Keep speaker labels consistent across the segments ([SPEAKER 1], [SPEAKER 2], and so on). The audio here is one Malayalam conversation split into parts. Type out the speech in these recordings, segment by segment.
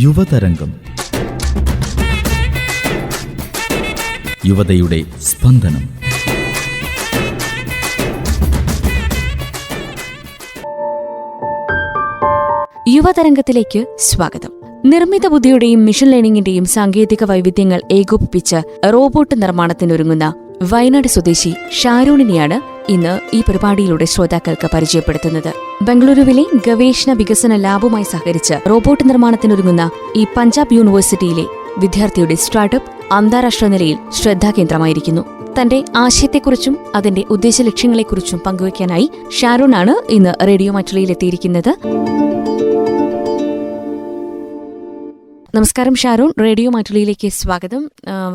[SPEAKER 1] യുവതരംഗം. യുവതയുടെ സ്പന്ദനം.
[SPEAKER 2] യുവതരംഗത്തിലേക്ക് സ്വാഗതം. നിർമ്മിത ബുദ്ധിയുടെയും മിഷൻ ലേണിംഗിന്റെയും സാങ്കേതിക വൈവിധ്യങ്ങൾ ഏകോപിപ്പിച്ച് റോബോട്ട് നിർമ്മാണത്തിനൊരുങ്ങുന്ന വയനാട് സ്വദേശി ഷാരൂണിനെയാണ് ഇന്ന് ഈ പരിപാടിയിലൂടെ ശ്രോതാക്കൾക്ക് പരിചയപ്പെടുത്തുന്നത്. ബംഗളൂരുവിലെ ഗവേഷണ വികസന ലാബുമായി സഹകരിച്ച് റോബോട്ട് നിർമ്മാണത്തിനൊരുങ്ങുന്ന ഈ പഞ്ചാബ് യൂണിവേഴ്സിറ്റിയിലെ വിദ്യാർത്ഥിയുടെ സ്റ്റാർട്ടപ്പ് അന്താരാഷ്ട്ര നിലയിൽ ശ്രദ്ധാകേന്ദ്രമായിരിക്കുന്നു. തന്റെ ആശയത്തെക്കുറിച്ചും അതിന്റെ ഉദ്ദേശ ലക്ഷ്യങ്ങളെക്കുറിച്ചും പങ്കുവയ്ക്കാനായി ആണ് ഇന്ന് റേഡിയോ മറ്റുള്ളിയിലെത്തിയിരിക്കുന്നത് നമസ്കാരം ഷാരോൺ. റേഡിയോ മാറ്റുള്ളിയിലേക്ക് സ്വാഗതം.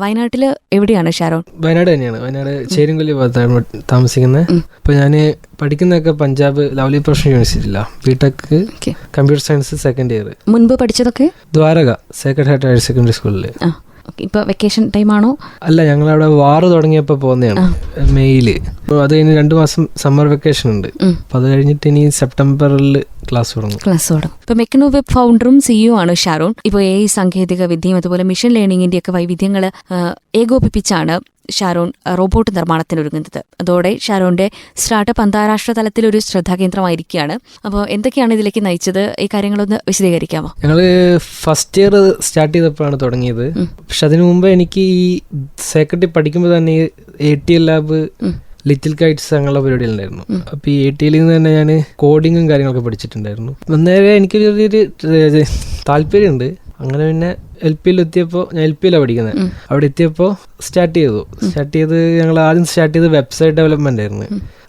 [SPEAKER 2] വയനാട്ടിൽ വയനാട്ടിൽ എവിടെയാണ് ഷാരോൺ?
[SPEAKER 3] വയനാട് തന്നെയാണ്. വയനാട് ചേരുംകൊല്ലി ഭാഗത്താണ് താമസിക്കുന്നത്. അപ്പൊ ഞാൻ പഠിക്കുന്നതൊക്കെ Punjab lovely professional യൂണിവേഴ്സിറ്റിയിലാണ് BTech computer science second year
[SPEAKER 2] മുൻപ് പഠിച്ചതൊക്കെ?
[SPEAKER 3] Dwaraka sacred heart higher secondary സ്കൂളിൽ
[SPEAKER 2] ഇപ്പൊ വെക്കേഷൻ ടൈമാണോ
[SPEAKER 3] അല്ല ഞങ്ങൾ അവിടെ വാറ് തുടങ്ങിയപ്പോൾ പോകുന്നതാണ് മെയ്യിൽ. അത് കഴിഞ്ഞ് രണ്ടു മാസം സമ്മർ വെക്കേഷൻ ഉണ്ട്. അപ്പൊ അത് കഴിഞ്ഞിട്ട് ഇനി സെപ്റ്റംബറിൽ ക്ലാസ് തുടങ്ങും.
[SPEAKER 2] ക്ലാസ് തുടങ്ങും. ഇപ്പൊ മെക്കനോ വെബ് ഫൗണ്ടറും സിഇഒ ആണ് ഷാരോൺ. ഇപ്പോൾ എ സാങ്കേതിക വിദ്യയും അതുപോലെ മിഷൻ ലേണിംഗിന്റെ ഒക്കെ വൈവിധ്യങ്ങൾ ഏകോപിപ്പിച്ചാണ് ഷാരോൺ റോബോട്ട് നിർമ്മാണത്തിനൊരുങ്ങുന്നത് അതോടെ ഷാരോന്റെ സ്റ്റാർട്ടപ്പ് അന്താരാഷ്ട്ര തലത്തിൽ ഒരു ശ്രദ്ധാകേന്ദ്രമായിരിക്കുകയാണ്. അപ്പോൾ എന്തൊക്കെയാണ് ഇതിലേക്ക് നയിച്ചത്? ഈ കാര്യങ്ങളൊന്ന് വിശദീകരിക്കാമോ?
[SPEAKER 3] ഞങ്ങൾ ഫസ്റ്റ് ഇയർ സ്റ്റാർട്ട് ചെയ്തപ്പോഴാണ് തുടങ്ങിയത്. പക്ഷെ അതിനു മുമ്പ് എനിക്ക് ഈ സെക്രട്ടറി പഠിക്കുമ്പോൾ തന്നെ A T L lab little kites അങ്ങനെയുള്ള പരിപാടികളുണ്ടായിരുന്നു അപ്പൊ ഈ എ ടി എല്ലിൽ നിന്ന് തന്നെ ഞാൻ കോഡിങ്ങും കാര്യങ്ങളൊക്കെ പഠിച്ചിട്ടുണ്ടായിരുന്നു. നേരെ എനിക്ക് ചെറിയൊരു താല്പര്യമുണ്ട്. അങ്ങനെ പിന്നെ എൽ പിയിൽ എത്തിയപ്പോൾ ഞാൻ എൽ പിയിലാണ് പഠിക്കുന്നത് അവിടെ എത്തിയപ്പോൾ സ്റ്റാർട്ട് ചെയ്തു. സ്റ്റാർട്ട് ചെയ്ത് ഞങ്ങൾ ആദ്യം സ്റ്റാർട്ട് ചെയ്ത് വെബ്സൈറ്റ് ഡെവലപ്മെന്റ് ആയിരുന്നു.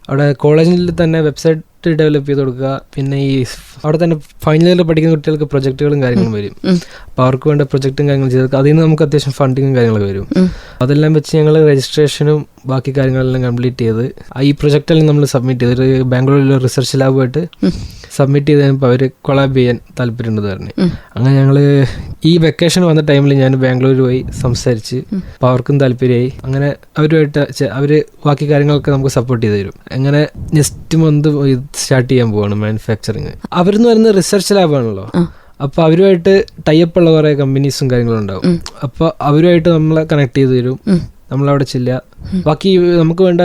[SPEAKER 3] അവിടെ കോളേജിൽ തന്നെ വെബ്സൈറ്റ് ഡെവലപ്പ് ചെയ്ത് കൊടുക്കുക. പിന്നെ ഈ അവിടെ തന്നെ ഫൈനൽ ഇയറിൽ പഠിക്കുന്ന കുട്ടികൾക്ക് പ്രൊജക്റ്റുകളും കാര്യങ്ങളും വരും. അപ്പോൾ അവർക്ക് വേണ്ട പ്രൊജക്റ്റും കാര്യങ്ങളും ചെയ്ത് അതിൽ നിന്ന് നമുക്ക് അത്യാവശ്യം ഫണ്ടിങ്ങും കാര്യങ്ങളും വരും. അതെല്ലാം വെച്ച് ഞങ്ങൾ രജിസ്ട്രേഷനും ബാക്കി കാര്യങ്ങളെല്ലാം കംപ്ലീറ്റ് ചെയ്ത് ഈ പ്രൊജക്റ്റെല്ലാം നമ്മൾ സബ്മിറ്റ് ചെയ്ത് ഒരു ബാംഗ്ലൂരിലെ റിസർച്ച് ലാബുമായിട്ട് സബ്മിറ്റ് ചെയ്ത് കഴിഞ്ഞപ്പോൾ അവർ കൊളാബ് ചെയ്യാൻ താല്പര്യമുണ്ടെന്ന് പറഞ്ഞു. അങ്ങനെ ഞങ്ങൾ ഈ വെക്കേഷൻ വന്ന ടൈമിൽ ഞാൻ ബാംഗ്ലൂർ പോയി സംസാരിച്ച് അപ്പോൾ അവർക്കും താല്പര്യമായി. അങ്ങനെ അവരുമായിട്ട് അവർ അവർ ബാക്കി കാര്യങ്ങളൊക്കെ നമുക്ക് സപ്പോർട്ട് ചെയ്ത് തരും. അങ്ങനെ നെക്സ്റ്റ് മന്ത് സ്റ്റാർട്ട് ചെയ്യാൻ പോവാണ് മാനുഫാക്ചറിങ് അവരെന്ന് പറയുന്നത് റിസർച്ച് ലാബാണല്ലോ അപ്പോൾ അവരുമായിട്ട് ടൈപ്പ് ഉള്ള കുറേ കമ്പനീസും കാര്യങ്ങളും ഉണ്ടാവും. അപ്പോൾ അവരുമായിട്ട് നമ്മളെ കണക്ട് ചെയ്ത് തരും. നമ്മളവിടെ ചെല്ലുക. ബാക്കി നമുക്ക് വേണ്ട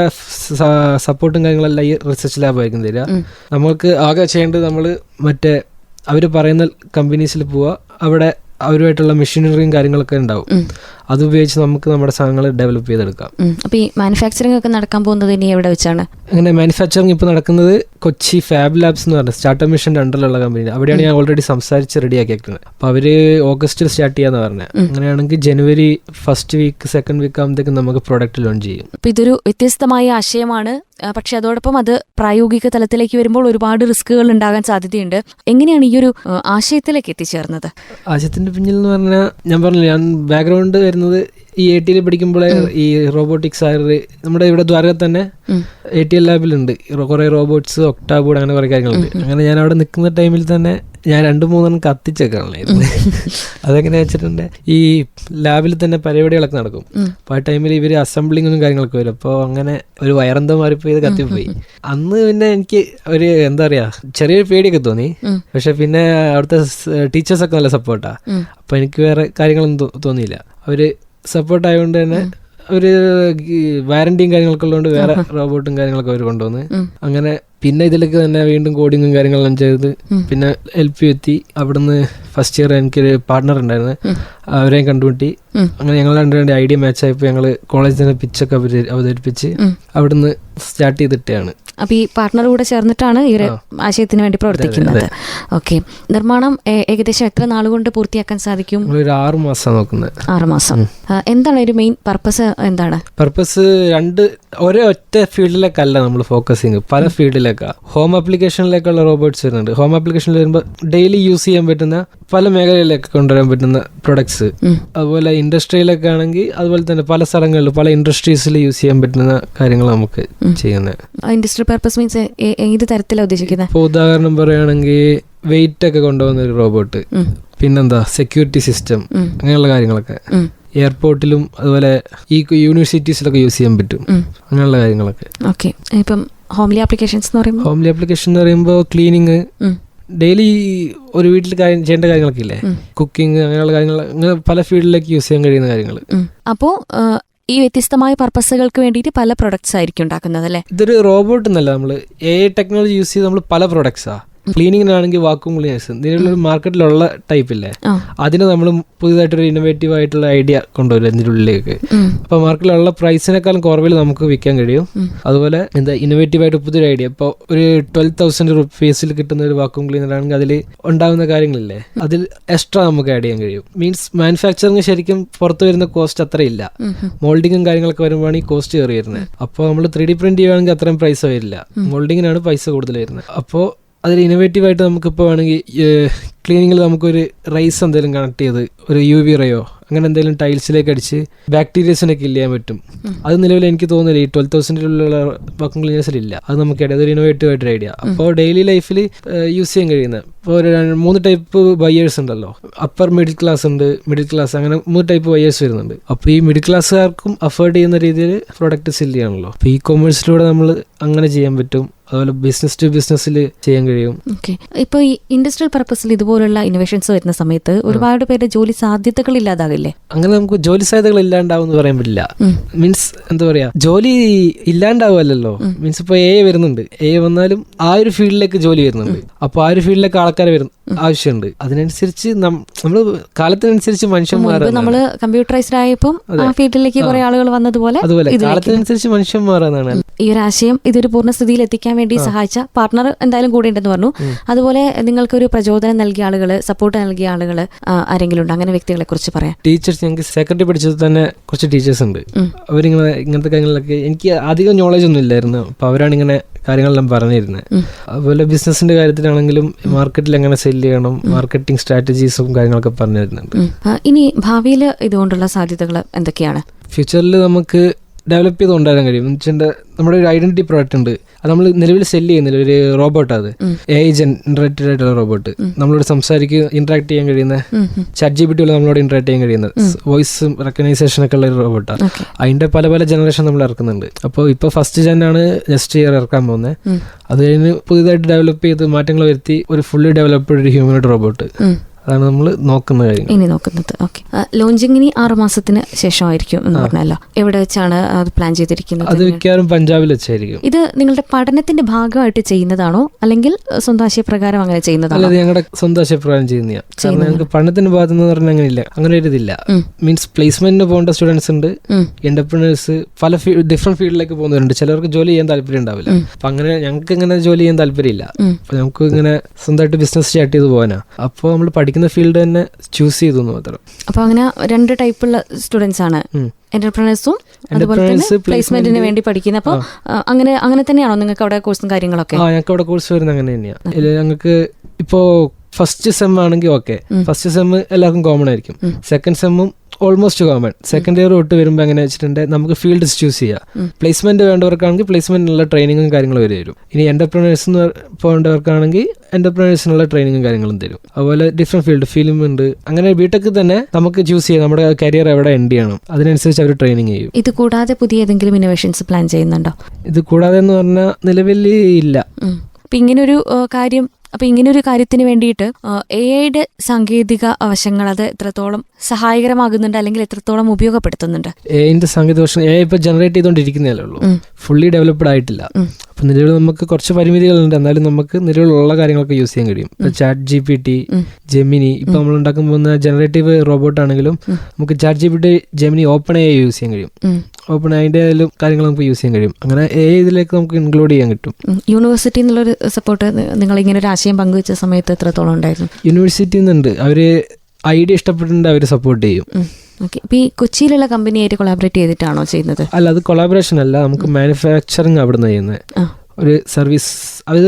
[SPEAKER 3] സപ്പോർട്ടും കാര്യങ്ങളെല്ലാം ഈ റിസർച്ച് ലാബായിരിക്കും തരിക. നമുക്ക് ആകെ ചെയ്യേണ്ടത് നമ്മൾ മറ്റേ അവർ പറയുന്ന കമ്പനീസിൽ പോവുക. അവിടെ അവരുമായിട്ടുള്ള മെഷീനറിയും കാര്യങ്ങളൊക്കെ ഉണ്ടാവും. അത് ഉപയോഗിച്ച് നമുക്ക് നമ്മുടെ സാധനങ്ങൾ ഡെവലപ്പ് ചെയ്തെടുക്കാം.
[SPEAKER 2] അപ്പോൾ അപ്പൊ ഈ മാനുഫാക്ചറിംഗ് ഒക്കെ നടക്കാൻ പോകുന്നത് ഇനി എവിടെ വെച്ചാണ്?
[SPEAKER 3] അങ്ങനെ മാനുഫാക്ചറിംഗ് ഇപ്പോൾ നടക്കുന്നത് കൊച്ചി ഫാബ് ലാബ്സ് എന്ന് പറഞ്ഞ സ്റ്റാർട്ടപ്പ് മിഷൻ അണ്ടറിലുള്ള കമ്പനി അവിടെയാണ് ഞാൻ ഓൾറെഡി സംസാരിച്ച് റെഡിയാക്കിയിരിക്കുന്നത് അപ്പോൾ അവർ ഓഗസ്റ്റിൽ സ്റ്റാർട്ട് ചെയ്യാന്ന് പറഞ്ഞത് അങ്ങനെയാണെങ്കിൽ January first week second week ആകുമ്പോഴത്തേക്കും നമുക്ക് പ്രോഡക്റ്റ് ലോഞ്ച് ചെയ്യും.
[SPEAKER 2] അപ്പോൾ ഇതൊരു വ്യത്യസ്തമായ ആശയമാണ്. പക്ഷെ അതോടൊപ്പം അത് പ്രായോഗിക തലത്തിലേക്ക് വരുമ്പോൾ ഒരുപാട് റിസ്കുകൾ ഉണ്ടാകാൻ സാധ്യതയുണ്ട്. എങ്ങനെയാണ് ഈ ഒരു ആശയത്തിലേക്ക് എത്തിച്ചേർന്നത്?
[SPEAKER 3] ആശയത്തിന്റെ പിന്നിൽ എന്ന് പറഞ്ഞാൽ ഞാൻ പറഞ്ഞില്ല ഞാൻ ബാക്ക്ഗ്രൗണ്ട് വരുന്നത് ഈ എ ടിയിൽ പഠിക്കുമ്പോഴേ ഈ റോബോട്ടിക്സ് ആയി നമ്മുടെ ഇവിടെ ദ്വാരക തന്നെ എ ടി എൽ ലാബിലുണ്ട് കുറെ റോബോട്ട്സ് ഒക്ടാബോർഡ് അങ്ങനെ കുറെ കാര്യങ്ങളുണ്ട്. അങ്ങനെ ഞാൻ അവിടെ നിൽക്കുന്ന ടൈമിൽ തന്നെ ഞാൻ രണ്ട് മൂന്നെണ്ണം കത്തിച്ചേക്കാണല്ലായിരുന്നു അതെങ്ങനെ വെച്ചിട്ടുണ്ട്? ഈ ലാബിൽ തന്നെ പരിപാടികളൊക്കെ നടക്കും. അപ്പോൾ ആ ടൈമിൽ ഇവർ അസംബ്ലിങ്ങും കാര്യങ്ങളൊക്കെ വരും. അപ്പോൾ അങ്ങനെ ഒരു വയറന്തോ മാറിപ്പോയി ഇത് കത്തിപ്പോയി. അന്ന് പിന്നെ എനിക്ക് ഒരു എന്താ പറയാ ചെറിയൊരു പേടിയൊക്കെ തോന്നി. പക്ഷെ പിന്നെ അവിടുത്തെ ടീച്ചേഴ്സൊക്കെ നല്ല സപ്പോർട്ടാ അപ്പോൾ എനിക്ക് വേറെ കാര്യങ്ങളൊന്നും തോന്നിയില്ല. അവർ സപ്പോർട്ട് ആയതുകൊണ്ട് തന്നെ ഒരു വാറന്റിയും കാര്യങ്ങളൊക്കെ ഉള്ളതുകൊണ്ട് വേറെ റോബോട്ടും കാര്യങ്ങളൊക്കെ അവർ കൊണ്ടുവന്ന്. അങ്ങനെ പിന്നെ ഇതിലേക്ക് തന്നെ വീണ്ടും കോഡിങ്ങും കാര്യങ്ങളെല്ലാം ചെയ്ത് പിന്നെ എൽ പി എത്തി. അവിടുന്ന് ഫസ്റ്റ് ഇയർ എനിക്കൊരു പാർട്ണർ ഉണ്ടായിരുന്നു. അവരെയും കണ്ടുമുട്ടി. അങ്ങനെ ഞങ്ങൾ രണ്ടുപേരുടെ ഐഡിയ മാച്ച് ആയപ്പോൾ ഞങ്ങൾ കോളേജിൽ തന്നെ പിച്ചൊക്കെ അവതരി- അവതരിപ്പിച്ച് അവിടുന്ന് സ്റ്റാർട്ട് ചെയ്തിട്ടാണ്.
[SPEAKER 2] അപ്പൊ ഈ പാർട്ണർ കൂടെ ചേർന്നിട്ടാണ് ഈ ഒരു ആശയത്തിന് വേണ്ടി പ്രവർത്തിക്കുന്നത്. ഓക്കെ നിർമ്മാണം ഏകദേശം എത്ര നാളുകൊണ്ട് പൂർത്തിയാക്കാൻ സാധിക്കും?
[SPEAKER 3] ഒരു ആറ് മാസം നോക്കുന്നത്.
[SPEAKER 2] ആറ് മാസം. എന്താണ് ഒരു മെയിൻ പർപ്പസ് എന്താണ്?
[SPEAKER 3] പർപ്പസ് രണ്ട് ഒരേ ഒറ്റ ഫീൽഡിലേക്കല്ല നമ്മൾ ഫോക്കസിങ് പല ഫീൽഡിലേക്കാണ് ഹോം ആപ്ലിക്കേഷനിലേക്കുള്ള റോബോട്ട്സ് വരുന്നുണ്ട്. ഹോം ആപ്ലിക്കേഷനിൽ വരുമ്പോൾ ഡെയിലി യൂസ് ചെയ്യാൻ പറ്റുന്ന പല മേഖലയിലൊക്കെ കൊണ്ടുവരാൻ പറ്റുന്ന പ്രൊഡക്ട്സ് അതുപോലെ ഇൻഡസ്ട്രിയിലൊക്കെ ആണെങ്കിൽ അതുപോലെ തന്നെ പല സ്ഥലങ്ങളിലും പല ഇൻഡസ്ട്രീസിൽ യൂസ് ചെയ്യാൻ പറ്റുന്ന കാര്യങ്ങൾ നമുക്ക് ചെയ്യുന്നത്.
[SPEAKER 2] ഇൻഡസ്ട്രി പർപ്പസ് മീൻസ് ഏത് തരത്തിലാണ് ഉദ്ദേശിക്കുന്നത്
[SPEAKER 3] ഇപ്പോൾ ഉദാഹരണം പറയുകയാണെങ്കിൽ വെയിറ്റ് ഒക്കെ കൊണ്ടുപോകുന്ന ഒരു റോബോട്ട് പിന്നെന്താ? സെക്യൂരിറ്റി സിസ്റ്റം അങ്ങനെയുള്ള കാര്യങ്ങളൊക്കെ. എയർപോർട്ടിലും അതുപോലെ ഈ യൂണിവേഴ്സിറ്റീസിലൊക്കെ യൂസ് ചെയ്യാൻ പറ്റും. അങ്ങനെയുള്ള കാര്യങ്ങളൊക്കെ.
[SPEAKER 2] ഓക്കെ ഇപ്പം ഹോംലി ആപ്ലിക്കേഷൻസ് എന്ന് പറയുമ്പോൾ
[SPEAKER 3] ഹോംലി ആപ്ലിക്കേഷൻ എന്ന് പറയുമ്പോൾ ക്ലീനിങ്. ഡെയിലി ഒരു വീട്ടിൽ കാര്യം ചെയ്യേണ്ട കാര്യങ്ങളൊക്കെ ഇല്ലേ കുക്കിംഗ് അങ്ങനെയുള്ള കാര്യങ്ങൾ അങ്ങനെ പല ഫീൽഡിലേക്ക് യൂസ് ചെയ്യാൻ കഴിയുന്ന കാര്യങ്ങൾ.
[SPEAKER 2] അപ്പോ ഈ വ്യത്യസ്തമായ പർപ്പസുകൾക്ക് വേണ്ടിയിട്ട് പല പ്രൊഡക്ട്സ് ആയിരിക്കും ഉണ്ടാക്കുന്നത് അല്ലേ?
[SPEAKER 3] ഇതൊരു റോബോട്ട് എന്നല്ല നമ്മൾ എ ടെക്നോളജി യൂസ് ചെയ്ത് നമ്മൾ പല പ്രൊഡക്ട്സാ ക്ലീനിങ്ങിനാണെങ്കിൽ വാക്വം ക്ലീനേഴ്സ് നിലവിലൊരു മാർക്കറ്റിലുള്ള ടൈപ്പ് ഇല്ലേ?
[SPEAKER 2] ആ.
[SPEAKER 3] അതിന് നമ്മൾ പുതിയതായിട്ടൊരു ഇന്നോവേറ്റീവ് ആയിട്ടുള്ള ഐഡിയ കൊണ്ടുവരും അതിന്റെ ഉള്ളിലേക്ക്.
[SPEAKER 2] അപ്പൊ
[SPEAKER 3] അപ്പോൾ മാർക്കറ്റിലുള്ള പ്രൈസിനേക്കാളും കുറവിൽ നമുക്ക് വിൽക്കാൻ കഴിയും. അതുപോലെ എന്താ ഇന്നോവേറ്റീവ് ആയിട്ട് പുതിയൊരു ഐഡിയ ഇപ്പോൾ ഒരു ട്വൽവ് തൗസൻഡ് റുപ്പീസിൽ കിട്ടുന്ന ഒരു വാക്വം ക്ലീനർ ആണെങ്കിൽ അതിൽ ഉണ്ടാകുന്ന കാര്യങ്ങളില്ലേ? അതിൽ എക്സ്ട്രാ നമുക്ക് ആഡ് ചെയ്യാൻ കഴിയും. മീൻസ് മാനുഫാക്ചറിങ് ശരിക്കും പുറത്തു വരുന്ന കോസ്റ്റ് അത്രയില്ല. മോൾഡിങ്ങും കാര്യങ്ങളൊക്കെ വരുമ്പോഴാണ് ഈ കോസ്റ്റ് കയറി വരുന്നത് അപ്പോൾ നമ്മൾ ത്രീ ഡി പ്രിന്റ് ചെയ്യുകയാണെങ്കിൽ അത്രയും പൈസ വരില്ല. മോൾഡിങ്ങിനാണ് പൈസ കൂടുതൽ വരുന്നത്. അപ്പോൾ അതിൽ ഇന്നോവേറ്റീവ് ആയിട്ട് നമുക്കിപ്പോൾ വേണമെങ്കിൽ ക്ലീനിങ്ങിൽ നമുക്കൊരു റൈസ് എന്തെങ്കിലും കണക്ട് ചെയ്ത് ഒരു യു വി റയോ അങ്ങനെ എന്തെങ്കിലും ടൈൽസിലേക്ക് അടിച്ച് ബാക്ടീരിയസിനെ കില്ല് ചെയ്യാൻ പറ്റും. അത് നിലവിൽ എനിക്ക് തോന്നുന്നില്ല. ഈ ട്വൽവ് തൗസൻഡിലുള്ള വാക്യൂം ക്ലീനേഴ്സിലില്ല അത് നമുക്ക് അതൊരു ഇന്നോവേറ്റീവ് ആയിട്ടൊരു ഐഡിയ അപ്പോൾ ഡെയിലി ലൈഫിൽ യൂസ് ചെയ്യാൻ കഴിയുന്ന ഇപ്പോൾ ഒരു മൂന്ന് ടൈപ്പ് ബയേഴ്സ് ഉണ്ടല്ലോ. അപ്പർ മിഡിൽ ക്ലാസ് ഉണ്ട് മിഡിൽ ക്ലാസ് അങ്ങനെ മൂന്ന് ടൈപ്പ് ബയേഴ്സ് വരുന്നുണ്ട്. അപ്പോൾ ഈ മിഡിൽ ക്ലാസ്സുകാർക്കും അഫോർഡ് ചെയ്യുന്ന രീതിയിൽ പ്രോഡക്റ്റ് സെൽ ചെയ്യണമല്ലോ അപ്പോൾ ഈ കൊമേഴ്സിലൂടെ നമ്മൾ അങ്ങനെ ചെയ്യാൻ പറ്റും. അതുപോലെ ബിസിനസ് ടു ബിസിനസ്സിൽ ചെയ്യാൻ കഴിയും.
[SPEAKER 2] ഓക്കെ ഇപ്പോൾ ഈ ഇൻഡസ്ട്രിയൽ പർപ്പസിൽ ഇതുപോലുള്ള ഇന്നോവേഷൻസ് വരുന്ന സമയത്ത് ഒരുപാട് പേരുടെ ജോലി സാധ്യതകൾ ഇല്ലാതാകില്ലേ
[SPEAKER 3] അങ്ങനെ നമുക്ക് ജോലി സാധ്യതകൾ ഇല്ലാണ്ടാവും എന്ന് പറയാൻ പറ്റില്ല. മീൻസ് എന്താ പറയാ ജോലി ഇല്ലാണ്ടാവുമല്ലോ മീൻസ് ഇപ്പൊ എ വരുന്നുണ്ട്. എ വന്നാലും ആ ഒരു ഫീൽഡിലേക്ക് ജോലി വരുന്നുണ്ട്. അപ്പൊ ആ ഒരു ഫീൽഡിലേക്ക് ആൾക്കാർ വരുന്നു. ആവശ്യമുണ്ട്. അതിനനുസരിച്ച് നമ്മൾ കാലത്തിനനുസരിച്ച് മാറാൻ
[SPEAKER 2] നമ്മൾ കമ്പ്യൂട്ടറൈസ്ഡ് ആയപ്പോൾ ആ ഫീൽഡിലേക്ക് കുറെ ആളുകൾ വന്നതുപോലെ
[SPEAKER 3] അതുപോലെ കാലത്തിനനുസരിച്ച് മനുഷ്യൻ മാറാന്നാണ്
[SPEAKER 2] ഈ ഒരു ആശയം ഇതൊരു പൂർണസ്ഥിതിയിൽ എത്തിക്കാൻ വേണ്ടി സഹായിച്ച പാർട്ണർ എന്തായാലും കൂടെ ഉണ്ടെന്ന് പറഞ്ഞു. അതുപോലെ നിങ്ങൾക്ക് ഒരു പ്രചോദനം നൽകിയ ആളുകൾ സപ്പോർട്ട് നൽകിയ ആളുകൾ ആരെങ്കിലും ഉണ്ട്? അങ്ങനെ വ്യക്തികളെ കുറിച്ച് പറയാം.
[SPEAKER 3] ടീച്ചേഴ്സ് ഞങ്ങൾക്ക് സെക്രട്ടറി പഠിച്ചത് തന്നെ കുറച്ച് ടീച്ചേഴ്സ് ഉണ്ട്. അവരിങ്ങനെ ഇങ്ങനത്തെ കാര്യങ്ങളിലൊക്കെ എനിക്ക് അധികം നോളജ് ഒന്നും ഇല്ലായിരുന്നു. അപ്പൊ അവരാണ് ഇങ്ങനെ കാര്യങ്ങളെല്ലാം പറഞ്ഞിരുന്നത് അതുപോലെ ബിസിനസിന്റെ കാര്യത്തിലാണെങ്കിലും മാർക്കറ്റിൽ എങ്ങനെ സെൽ ചെയ്യണം മാർക്കറ്റിംഗ് സ്ട്രാറ്റജീസും കാര്യങ്ങളൊക്കെ പറഞ്ഞു തരുന്നുണ്ട്.
[SPEAKER 2] ഇനി ഭാവിയിൽ ഇതുകൊണ്ടുള്ള സാധ്യതകൾ എന്തൊക്കെയാണ്?
[SPEAKER 3] ഫ്യൂച്ചറിൽ നമുക്ക് ഡെവലപ്പ് ചെയ്ത് കൊണ്ടുവരാൻ കഴിയും. നമ്മുടെ ഒരു ഐഡന്റിറ്റി പ്രോഡക്റ്റ് ഉണ്ട്. അത് നമ്മൾ നിലവിൽ സെൽ ചെയ്യുന്നില്ല. ഒരു റോബോട്ട് അത്. എ ജനറേറ്റഡ് ആയിട്ടുള്ള റോബോട്ട് നമ്മളോട് സംസാരിക്കുക ഇന്ററാക്ട് ചെയ്യാൻ കഴിയുന്ന ചാറ്റ് ജി ബി ടി നമ്മളോട് ഇന്ററാക്ട് ചെയ്യാൻ കഴിയുന്നത് വോയിസ് റെക്കഗ്നൈസേഷൻ ഒക്കെ ഉള്ള ഒരു റോബോട്ടാണ് അതിന്റെ പല പല ജനറേഷൻ നമ്മൾ ഇറക്കുന്നുണ്ട്. അപ്പോൾ ഇപ്പോൾ ഫസ്റ്റ് ജെൻ ആണ് ജസ്റ്റ് ഇയർ ഇറക്കാൻ പോകുന്നത് അത് കഴിഞ്ഞ് പുതിയതായിട്ട് ഡെവലപ്പ് ചെയ്ത് മാറ്റങ്ങൾ വരുത്തി ഒരു ഫുള്ളി ഡെവലപ്ഡ് ഒരു ഹ്യൂമനോയിഡ് റോബോട്ട് അതാണ് നമ്മൾ നോക്കുന്ന കാര്യം.
[SPEAKER 2] ഇനി നോക്കുന്നത്. ഓക്കെ ലോഞ്ചിങ്ങിന് ആറു മാസത്തിന് ശേഷമായിരിക്കും എന്ന് പറഞ്ഞല്ലോ. എവിടെ വെച്ചാണ് അത് പ്ലാൻ ചെയ്തിരിക്കുന്നത്?
[SPEAKER 3] അത് മിക്കവാറും പഞ്ചാബിൽ വെച്ചായിരിക്കും.
[SPEAKER 2] ഇത് നിങ്ങളുടെ പഠനത്തിന്റെ ഭാഗമായിട്ട് ചെയ്യുന്നതാണോ? അല്ലെങ്കിൽ സ്വന്തം ആശയപ്രകാരം അങ്ങനെ ചെയ്യുന്നതാണോ?
[SPEAKER 3] അല്ല ഞങ്ങളുടെ സ്വന്തം ആശയപ്രകാരം ചെയ്യുന്ന കാരണം ഞങ്ങൾക്ക് പഠനത്തിന്റെ ഭാഗത്ത് നിന്ന് പറഞ്ഞാൽ അങ്ങനെ ഇല്ല അങ്ങനെ ഒരു ഇതില്ല മീൻസ് പ്ലേസ്മെന്റിന് പോകേണ്ട സ്റ്റുഡൻസ് ഉണ്ട്.
[SPEAKER 2] എന്റർപ്രീനേഴ്സ്
[SPEAKER 3] എന്റർപ്രണേഴ്സ് പല ഡിഫറെന്റ് ഫീൽഡിലേക്ക് പോകുന്നവരുണ്ട്. ചിലർക്ക് ജോലി ചെയ്യാൻ താല്പര്യം ഉണ്ടാവില്ല. അപ്പൊ അങ്ങനെ ഞങ്ങൾക്ക് ഇങ്ങനെ ജോലി ചെയ്യാൻ താല്പര്യമില്ല.
[SPEAKER 2] ഇല്ല
[SPEAKER 3] അപ്പൊ നമുക്ക് ഇങ്ങനെ സ്വന്തമായിട്ട് ബിസിനസ് സ്റ്റാർട്ട് ചെയ്ത് പോകാനാ അപ്പോൾ നമ്മൾ പഠിക്കുന്ന ഫീൽഡ് തന്നെ ചൂസ് ചെയ്തു മാത്രം.
[SPEAKER 2] അപ്പൊ അങ്ങനെ രണ്ട് ടൈപ്പ് ഉള്ള സ്റ്റുഡൻസ് ആണ്. എന്റർപ്രണേഴ്സും അതുപോലെ തന്നെ പ്ലേസ്മെന്റിന് വേണ്ടി പഠിക്കുന്ന. അപ്പോൾ അങ്ങനെ അങ്ങനെ തന്നെയാണോ നിങ്ങൾക്ക് അവിടെ കോഴ്സും കാര്യങ്ങളൊക്കെ?
[SPEAKER 3] ആ ഞങ്ങൾക്ക് അവിടെ കോഴ്സ് വരുന്നത് അങ്ങനെ തന്നെയാണ് ഞങ്ങൾക്ക് ഇപ്പോ ഫസ്റ്റ് സെം ആണെങ്കിൽ ഓക്കെ ഫസ്റ്റ് സെം എല്ലാവർക്കും കോമൺ ആയിരിക്കും. സെക്കൻഡ് സെമ്മും ഓൾമോസ്റ്റ് കോമൺ സെക്കൻഡ് ഇയർ തൊട്ട് വരുമ്പോൾ എങ്ങനെ വെച്ചിട്ടുണ്ടെങ്കിൽ നമുക്ക് ഫീൽഡ്സ് ചൂസ് ചെയ്യാം. പ്ലേസ്മെന്റ് വേണ്ടവർക്കാണെങ്കിൽ പ്ലേസ്മെന്റിനുള്ള ട്രെയിനിങ്ങും കാര്യങ്ങളും വരെ തരും. ഇനി എന്റർപ്രണേഴ്സ് പോകേണ്ടവർക്കാണെങ്കിൽ എന്റർപ്രണേഴ്സിനുള്ള ട്രെയിനിങ്ങും കാര്യങ്ങളും തരും. അതുപോലെ ഡിഫറെന്റ് ഫീൽഡ് ഫിലിം ഉണ്ട്. അങ്ങനെ ബിടെക് തന്നെ നമുക്ക് ചൂസ് ചെയ്യാം. നമ്മുടെ കരിയർ എവിടെ എൻഡ് ചെയ്യണം. അതിനനുസരിച്ച് അവർ ട്രെയിനിങ് ചെയ്യും.
[SPEAKER 2] ഇത് കൂടാതെ പുതിയ ഏതെങ്കിലും ഇന്നോവേഷൻസ് പ്ലാൻ ചെയ്യുന്നുണ്ടോ?
[SPEAKER 3] ഇത് കൂടാതെ എന്ന് പറഞ്ഞാൽ നിലവിൽ ഇല്ല.
[SPEAKER 2] അപ്പൊ ഇങ്ങനൊരു ആ, കാര്യം അപ്പൊ ഇങ്ങനെ ഒരു കാര്യത്തിന് വേണ്ടിയിട്ട് എ ഐയുടെ സാങ്കേതിക വശങ്ങൾ അത് എത്രത്തോളം സഹായകരമാകുന്നുണ്ട് അല്ലെങ്കിൽ എത്രത്തോളം ഉപയോഗപ്പെടുത്തുന്നുണ്ട്?
[SPEAKER 3] എന്റെ സംഗീത വർഷം എ ഇപ്പൊ ജനറേറ്റ് ചെയ്തുകൊണ്ടിരിക്കുന്നതല്ലേ ഉള്ളൂ. ഫുള്ളി ഡെവലപ്ഡ് ആയിട്ടില്ല. അപ്പൊ നിലവിൽ നമുക്ക് കുറച്ച് പരിമിതികളുണ്ട്. എന്നാലും നമുക്ക് നിലവിലുള്ള കാര്യങ്ങളൊക്കെ യൂസ് ചെയ്യാൻ കഴിയും. ഇപ്പൊ chat G P T Gemini ഇപ്പൊ നമ്മൾ ഉണ്ടാക്കാൻ പോകുന്ന ജനറേറ്റീവ് റോബോട്ട് ആണെങ്കിലും നമുക്ക് chat G P T Gemini open A use ചെയ്യാൻ കഴിയും ഓപ്പൺ അതിന്റെ കാര്യങ്ങൾ നമുക്ക് യൂസ് ചെയ്യാൻ കഴിയും. അങ്ങനെ എ ഇതിലേക്ക് നമുക്ക് ഇൻക്ലൂഡ് ചെയ്യാൻ കിട്ടും.
[SPEAKER 2] യൂണിവേഴ്സിറ്റി എന്നുള്ള സപ്പോർട്ട് നിങ്ങൾ ഇങ്ങനെ ഒരു ആശയം പങ്കുവെച്ച സമയത്ത് എത്രത്തോളം ഉണ്ടായിരുന്നു?
[SPEAKER 3] യൂണിവേഴ്സിറ്റി നിന്നുണ്ട്. അവർ ഐഡിയ ഇഷ്ടപ്പെട്ടിട്ടുണ്ട് അവർ സപ്പോർട്ട് ചെയ്യും.
[SPEAKER 2] ഓക്കെ ഇപ്പൊ ഈ കൊച്ചിയിലുള്ള കമ്പനിയായിട്ട് കൊളാബറേറ്റ് ചെയ്തിട്ടാണോ ചെയ്യുന്നത്?
[SPEAKER 3] അല്ല അത് കൊളാബറേഷൻ അല്ല നമുക്ക് മാനുഫാക്ചറിങ് അവിടെ നിന്ന് ചെയ്യുന്നത് ഒരു സർവീസ് അത്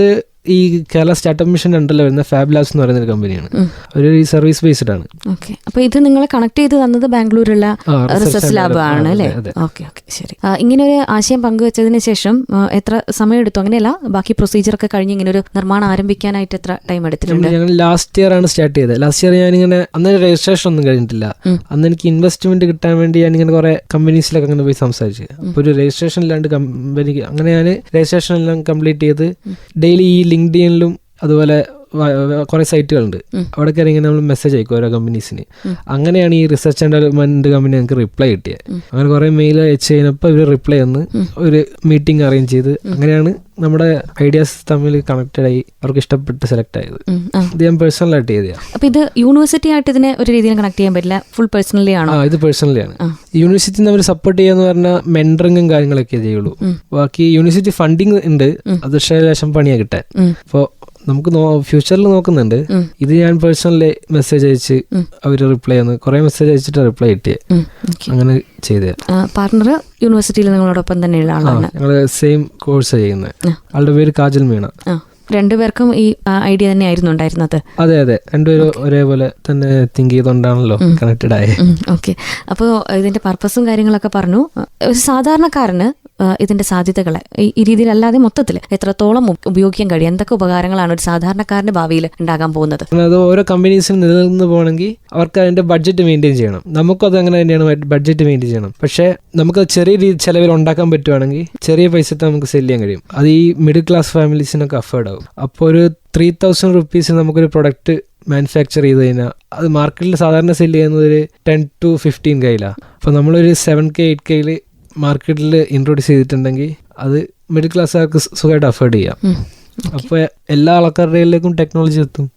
[SPEAKER 3] ഈ കേരള സ്റ്റാർട്ടപ്പ് മിഷൻ ഉണ്ടല്ലോ വരുന്ന ഫാബ് ലാബ്സ് എന്ന് പറയുന്ന ഒരു കമ്പനിയാണ്. ഒരു ഈ സർവീസ് ബേസ്ഡ് ആണ്.
[SPEAKER 2] ഓക്കെ അപ്പൊ ഇത് നിങ്ങളെ കണക്ട് ചെയ്ത് തന്നത് ബാംഗ്ലൂരുള്ള റിസർച്ച് ലാബ് ആണ് അല്ലേ. ഓക്കെ ഓക്കെ ശരി. ഇങ്ങനെ ഒരു ആശയം പങ്കുവെച്ചതിന് ശേഷം എത്ര സമയം എടുത്തു അങ്ങനെയല്ല ബാക്കി പ്രൊസീജിയർ ഒക്കെ കഴിഞ്ഞ് ഇങ്ങനെ ഒരു നിർമ്മാണം ആരംഭിക്കാനായിട്ട് എത്ര ടൈം എടുത്തിട്ടുണ്ട്?
[SPEAKER 3] ഞങ്ങൾ ലാസ്റ്റ് ഇയർ ആണ് സ്റ്റാർട്ട് ചെയ്തത്. ലാസ്റ്റ് ഇയർ ഞാനിങ്ങനെ അന്ന് രജിസ്ട്രേഷൻ ഒന്നും കഴിഞ്ഞിട്ടില്ല. അന്ന് എനിക്ക് ഇൻവെസ്റ്റ്മെന്റ് കിട്ടാൻ വേണ്ടി ഞാൻ ഇങ്ങനെ കുറെ കമ്പനീസിലൊക്കെ അങ്ങനെ പോയി സംസാരിച്ചു. അപ്പൊ ഒരു രജിസ്ട്രേഷൻ ഇല്ലാണ്ട് കമ്പനിക്ക് അങ്ങനെ ഞാൻ രജിസ്ട്രേഷൻ എല്ലാം കംപ്ലീറ്റ് ചെയ്ത് ഡെയിലി ഈ ലിങ്ക്ഡിനിലും അതുപോലെ കുറെ സൈറ്റുകളുണ്ട്. അവിടെ കയറി ഇങ്ങനെ നമ്മൾ മെസ്സേജ് അയക്കും ഓരോ കമ്പനീസിന് അങ്ങനെയാണ് ഈ റിസർച്ച് ആൻഡ് ഡെവലപ്മെന്റ് കമ്പനി ഞങ്ങൾക്ക് റിപ്ലൈ കിട്ടിയത് അങ്ങനെ കുറെ മെയിൽ അയച്ചു കഴിഞ്ഞപ്പോൾ ഇവർ റിപ്ലൈ വന്ന് ഒരു മീറ്റിംഗ് അറേഞ്ച് ചെയ്ത്. അങ്ങനെയാണ് നമ്മുടെ ഐഡിയാസ് തമ്മിൽ കണക്റ്റഡ് ആയി അവർക്ക് ഇഷ്ടപ്പെട്ട് സെലക്ട് ആയത്. ഇത് ഞാൻ പേഴ്സണലായിട്ട് ചെയ്തതാണ്
[SPEAKER 2] അപ്പൊ ഇത് യൂണിവേഴ്സിറ്റി ആയിട്ട് ഇതിനെ ഒരു രീതിയിൽ കണക്ട് ചെയ്യാൻ പറ്റില്ല? ഫുൾ പേഴ്സണലി ആണ്?
[SPEAKER 3] ഇത് പേഴ്സണലിയാണ്
[SPEAKER 2] ആണ്
[SPEAKER 3] യൂണിവേഴ്സിറ്റി നമ്മൾ സപ്പോർട്ട് ചെയ്യാന്ന് പറഞ്ഞാൽ മെൻഡറിങ്ങും കാര്യങ്ങളൊക്കെ ചെയ്യുള്ളൂ ബാക്കി യൂണിവേഴ്സിറ്റി ഫണ്ടിങ് ഉണ്ട്. അത് ശേഷം ലേശം പണിയാ കിട്ടാൻ. അപ്പോൾ നമുക്ക് ഫ്യൂച്ചറിൽ നോക്കുന്നുണ്ട്. ഇത് ഞാൻ പേഴ്സണലി മെസ്സേജ് അയച്ച് അവർ റിപ്ലൈ ചെയ്യുന്നു കുറെ മെസ്സേജ് അയച്ചിട്ട് റിപ്ലൈ കിട്ടിയത് അങ്ങനെ ചെയ്ത്.
[SPEAKER 2] പാർട്ണർ യൂണിവേഴ്സിറ്റിയിൽ നിങ്ങളോടൊപ്പം തന്നെയുള്ള ആളാണ്.
[SPEAKER 3] ഞങ്ങൾ സെയിം കോഴ്സ് ചെയ്യുന്നത് ആളുടെ പേര് കാജൽ മീണ.
[SPEAKER 2] രണ്ടുപേർക്കും ഈ ഐഡിയ തന്നെയായിരുന്നു ഉണ്ടായിരുന്നത്.
[SPEAKER 3] അതെ അതെ. രണ്ടുപേരും ഒരേപോലെ തന്നെ തിങ്ക് ചെയ്തോണ്ടാണല്ലോ കണക്റ്റഡ് ആയത്
[SPEAKER 2] ഓക്കെ അപ്പോൾ ഇതിന്റെ പർപ്പസും കാര്യങ്ങളൊക്കെ പറഞ്ഞു. ഒരു സാധാരണക്കാരന് ഇതിന്റെ സാധ്യതകളെ. ഈ- രീതിയിൽ അല്ലാതെ മൊത്തത്തിൽ എത്രത്തോളം ഉപ- ഉപയോഗിക്കാൻ കഴിയും? എന്തൊക്കെ ഉപകാരങ്ങളാണ് ഒരു സാധാരണക്കാരന്റെ ഭാവിയിൽ ഉണ്ടാകാൻ പോകുന്നത്?
[SPEAKER 3] അത് ഓരോ കമ്പനീസിന് നിലനിന്ന് പോകണമെങ്കിൽ അവർക്ക് അതിന്റെ ബഡ്ജറ്റ് മെയിന്റെയിൻ ചെയ്യണം. നമുക്കും അത് അങ്ങനെ തന്നെയാണ് ബഡ്ജറ്റ് മെയിന്റെയിൻ ചെയ്യണം. പക്ഷേ നമുക്ക് ചെറിയ രീതി ചെലവിൽ ഉണ്ടാക്കാൻ പറ്റുവാണെങ്കിൽ ചെറിയ പൈസത്തെ നമുക്ക് സെൽ ചെയ്യാൻ കഴിയും. അത് ഈ മിഡിൽ ക്ലാസ് ഫാമിലീസിനൊക്കെ അഫോർഡ് ആവും. അപ്പോൾ ഒരു ത്രീ തൗസൻഡ് റുപ്പീസ് നമുക്കൊരു പ്രൊഡക്റ്റ് മാനുഫാക്ചർ ചെയ്ത് കഴിഞ്ഞാൽ അത് മാർക്കറ്റിൽ സാധാരണ സെൽ ചെയ്യുന്നത് ഒരു ടെൻ ടു ഫിഫ്റ്റീൻ കയ്യിലാണ് അപ്പോൾ നമ്മളൊരു സെവൻ കെ എയ്റ്റ് കയ്യിൽ മാർക്കറ്റിൽ ഇൻട്രൊഡ്യൂസ് ചെയ്തിട്ടുണ്ടെങ്കിൽ അത് മിഡിൽ ക്ലാസ്സുകാർക്ക് സുഖമായിട്ട് അഫോർഡ് ചെയ്യാം. അപ്പോൾ എല്ലാ ആൾക്കാരുടെയിലേക്കും ടെക്നോളജി എത്തും.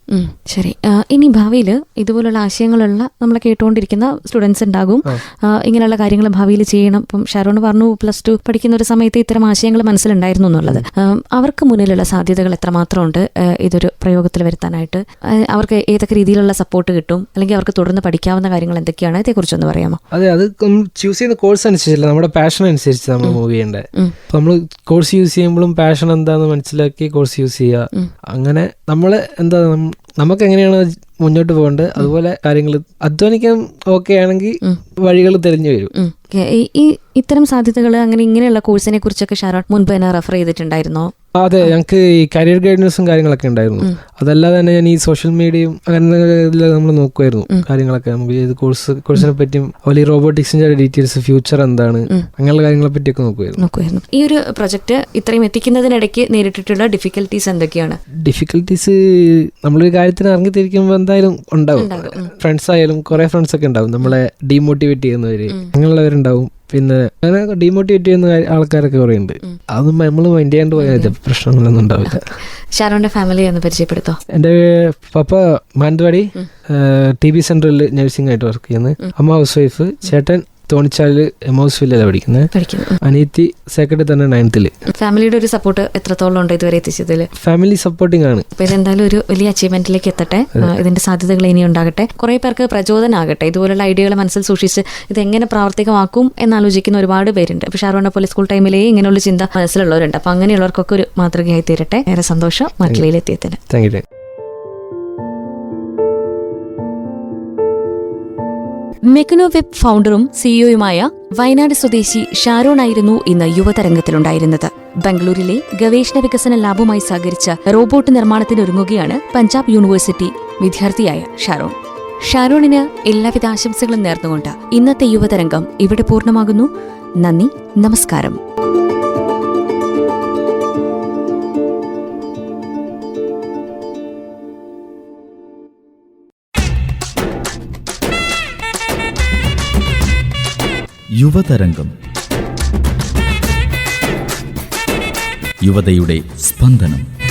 [SPEAKER 2] ശരി. ഇനി ഭാവിയിൽ ഇതുപോലുള്ള ആശയങ്ങളുള്ള നമ്മൾ കേട്ടുകൊണ്ടിരിക്കുന്ന സ്റ്റുഡൻസ് ഉണ്ടാകും. ഇങ്ങനെയുള്ള കാര്യങ്ങൾ ഭാവിയിൽ ചെയ്യണം. ഇപ്പം ഷാരോൺ പറഞ്ഞു പ്ലസ് ടു പഠിക്കുന്ന ഒരു സമയത്ത് ഇത്തരം ആശയങ്ങൾ മനസ്സിലുണ്ടായിരുന്നു എന്നുള്ളത്. അവർക്ക് മുന്നിലുള്ള സാധ്യതകൾ എത്രമാത്രം ഉണ്ട് ഇതൊരു പ്രയോഗത്തിൽ വരുത്താനായിട്ട്. അവർക്ക് ഏതൊക്കെ രീതിയിലുള്ള സപ്പോർട്ട് കിട്ടും? അല്ലെങ്കിൽ അവർക്ക് തുടർന്ന് പഠിക്കാവുന്ന കാര്യങ്ങൾ എന്തൊക്കെയാണ്? ഇതേക്കുറിച്ചൊന്ന് പറയാമോ?
[SPEAKER 3] അതെ അത് ചൂസ് ചെയ്യുന്ന കോഴ്സ് അനുസരിച്ചല്ല. നമ്മുടെ പാഷൻ അനുസരിച്ച് നമ്മൾ മൂവ് ചെയ്യേണ്ടത്. നമ്മൾ കോഴ്സ് യൂസ് ചെയ്യുമ്പോഴും പാഷൻ എന്താന്ന് മനസ്സിലാക്കി കോഴ്സ് യൂസ് ചെയ്യുക. അങ്ങനെ നമ്മൾ എന്താ നമുക്ക് എങ്ങനെയാണ് മുന്നോട്ട് പോകേണ്ടത്? അതുപോലെ കാര്യങ്ങൾ അധ്വാനിക്കാൻ ഓക്കെ ആണെങ്കിൽ വഴികൾ തെളിഞ്ഞു വരും.
[SPEAKER 2] ഈ- ഇത്തരം സാധ്യതകൾ അങ്ങനെ ഇങ്ങനെയുള്ള കോഴ്സിനെ കുറിച്ചൊക്കെ ഷാരോൺ മുൻപ് തന്നെ റെഫർ ചെയ്തിട്ടുണ്ടായിരുന്നോ?
[SPEAKER 3] അതെ ഞങ്ങൾക്ക് ഈ കരിയർ ഗൈഡൻസും കാര്യങ്ങളൊക്കെ ഉണ്ടായിരുന്നു. അതല്ലാതെ തന്നെ ഞാൻ ഈ സോഷ്യൽ മീഡിയയും അങ്ങനെ നമ്മൾ നോക്കുമായിരുന്നു കാര്യങ്ങളൊക്കെ. നമുക്ക് ഏത് കോഴ്സ് കോഴ്സിനെ പറ്റിയും അതുപോലെ ഈ റോബോട്ടിക്സിന്റെ ഡീറ്റെയിൽസ് ഫ്യൂച്ചർ എന്താണ് അങ്ങനെയുള്ള കാര്യങ്ങളെ പറ്റിയൊക്കെ നോക്കുമായിരുന്നു
[SPEAKER 2] നോക്കുമായിരുന്നു ഈ ഒരു പ്രൊജക്ട് ഇത്രയും എത്തിക്കുന്നതിനിടയ്ക്ക് നേരിട്ടിട്ടുള്ള ഡിഫിക്കൽട്ടീസ് എന്തൊക്കെയാണ്?
[SPEAKER 3] ഡിഫിക്കൽട്ടീസ് നമ്മളൊരു കാര്യത്തിന് ഇറങ്ങിത്തിരിക്കുമ്പോൾ എന്തായാലും ഉണ്ടാവും. ഫ്രണ്ട്സ് ആയാലും കുറെ ഫ്രണ്ട്സ് ഒക്കെ ഉണ്ടാവും. നമ്മളെ ഡീമോട്ടിവേറ്റ് ചെയ്യുന്നവര് അങ്ങനെയുള്ളവരുണ്ടാവും പിന്നെ അങ്ങനെ ഡീമോട്ടിവേറ്റ് ചെയ്യുന്ന ആൾക്കാരൊക്കെ കുറേ ഉണ്ട് അതൊന്നും നമ്മൾ മൈൻഡ് ചെയ്യാണ്ട് പോയാൽ. പ്രശ്നങ്ങളൊന്നും ഉണ്ടാവില്ല.
[SPEAKER 2] ഷാരോന്റെ ഫാമിലി ഒന്ന് പരിചയപ്പെടുത്തോ?
[SPEAKER 3] എന്റെ പപ്പ മാനന്തവാടി ടി ബി സെന്ററിൽ നഴ്സിംഗ് ആയിട്ട് വർക്ക് ചെയ്യുന്നത് അമ്മ ഹൗസ് വൈഫ് ചേട്ടൻ തോണിച്ചാലിൽ എം ഹൗസ് വില്ലല്ല പഠിക്കുന്നത്
[SPEAKER 2] പഠിക്കുന്നു
[SPEAKER 3] അനിയത്തി സെക്രട്ടറി തന്നെ നയൻത്തിൽ
[SPEAKER 2] ഫാമിലിയുടെ ഒരു സപ്പോർട്ട് എത്രത്തോളം ഉണ്ട് ഇതുവരെ എത്തിച്ചതിൽ
[SPEAKER 3] ഫാമിലി സപ്പോർട്ടിംഗ് ആണ്.
[SPEAKER 2] ഇപ്പൊ ഇതെന്തായാലും ഒരു വലിയ അച്ചീവ്മെന്റിലേക്ക് എത്തട്ടെ. ഇതിന്റെ സാധ്യതകൾ ഇനി ഉണ്ടാകട്ടെ. കുറെ പേർക്ക് പ്രചോദനമാകട്ടെ ഇതുപോലുള്ള ഐഡിയകൾ മനസ്സിൽ സൂക്ഷിച്ച് ഇത് എങ്ങനെ പ്രാവർത്തികമാക്കും എന്നാലോചിക്കുന്ന ഒരുപാട് പേരുണ്ട്. പക്ഷെ ഷാരോണ പോലെ സ്കൂൾ ടൈമിലേ ഇങ്ങനെയുള്ള ചിന്ത മനസ്സിലുള്ളവരുണ്ട്. അപ്പൊ അങ്ങനെയുള്ളവർക്കൊക്കെ ഒരു മാതൃകയായി തീരട്ടെ. ഏറെ സന്തോഷം. മറ്റിലെത്തിയതിന്
[SPEAKER 3] താങ്ക് യു
[SPEAKER 2] മെക്കനോ വെബ് ഫൗണ്ടറും സിഇഒയുമായ വയനാട് സ്വദേശി ഷാരോൺ ആയിരുന്നു ഇന്ന് യുവതരംഗത്തിലുണ്ടായിരുന്നത്. ബംഗളൂരിലെ ഗവേഷണ വികസന ലാബുമായി സഹകരിച്ച റോബോട്ട് നിർമ്മാണത്തിനൊരുങ്ങുകയാണ് പഞ്ചാബ് യൂണിവേഴ്സിറ്റി വിദ്യാർത്ഥിയായ ഷാരോൺ. ഷാരോണിന് എല്ലാവിധ ആശംസകളും നേർന്നുകൊണ്ട് ഇന്നത്തെ യുവതരംഗം ഇവിടെ പൂർണമാകുന്നു. നന്ദി നമസ്കാരം.
[SPEAKER 1] യുവതരംഗം. യുവതയുടെ സ്പന്ദനം.